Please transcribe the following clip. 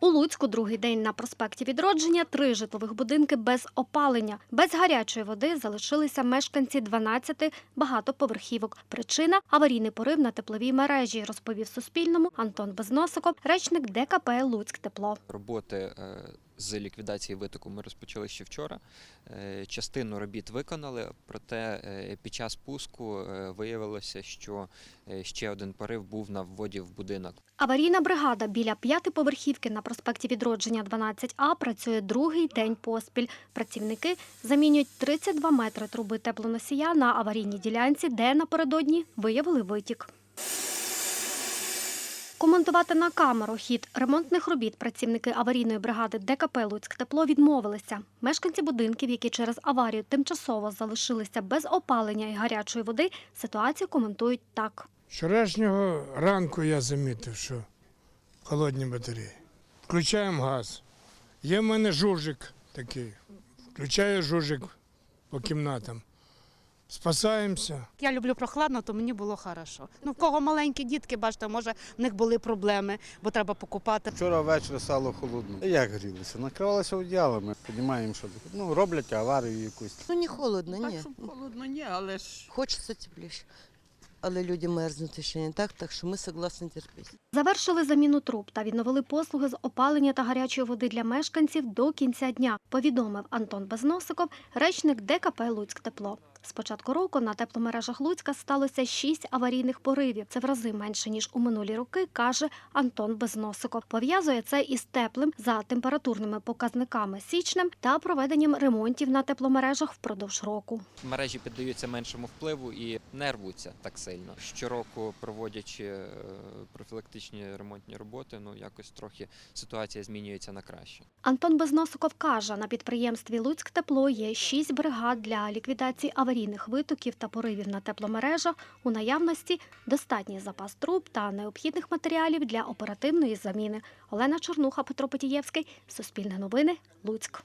У Луцьку другий день на проспекті Відродження три житлових будинки без опалення. Без гарячої води залишилися мешканці 12 багатоповерхівок. Причина аварійний порив на тепловій мережі, розповів Суспільному Антон Безносиков, речник ДКП Луцьк Тепло. Роботи е, з ліквідації витоку ми розпочали ще вчора. Е, Частину робіт виконали, проте е, під час пуску е, виявилося, що ще один порив був на вводі в будинок. Аварійна бригада біля п'ятиповерхівки на проспекті Відродження 12А працює другий день поспіль. Працівники замінюють 32 метри труби теплоносія на аварійній ділянці, де напередодні виявили витік. Коментувати на камеру хід ремонтних робіт працівники аварійної бригади ДКП Луцьк Тепло відмовилися. Мешканці будинків, які через аварію тимчасово залишилися без опалення і гарячої води, ситуацію коментують так. Вчорашнього ранку я замітив, що холодні батареї. Включаємо газ. Є в мене жужик такий. Включаю жужик по кімнатам. Спасаємося. Я люблю прохладно, то мені було хорошо. Ну, в кого маленькі дітки, бачите, може, в них були проблеми, бо треба покупати. Вчора ввечері стало холодно. Як грілися? Накривалися одіялами. Розуміємо, що ну, роблять аварію якусь. Ну не холодно, Так, ні. щоб холодно, ні, але ж Хочеться тепліше. Але люди мерзнуть ще не так, так що ми согласні терпіти. Завершили заміну труб та відновили послуги з опалення та гарячої води для мешканців до кінця дня, повідомив Антон Безносиков, речник ДКП Луцьк Тепло. З початку року на тепломережах Луцька сталося шість аварійних поривів. Це в рази менше ніж у минулі роки, каже Антон Безносиков. Пов'язує це із теплим за температурними показниками січнем та проведенням ремонтів на тепломережах впродовж року. Мережі піддаються меншому впливу і не рвуться так сильно. Щороку проводячи е, профілактичні ремонтні роботи, ну якось трохи ситуація змінюється на краще. Антон Безносиков каже, на підприємстві Луцьк Тепло є шість бригад для ліквідації аварійних витоків та поривів на тепломережах. У наявності достатній запас труб та необхідних матеріалів для оперативної заміни. Олена Чорнуха, Петро Потієвський, Суспільне новини, Луцьк.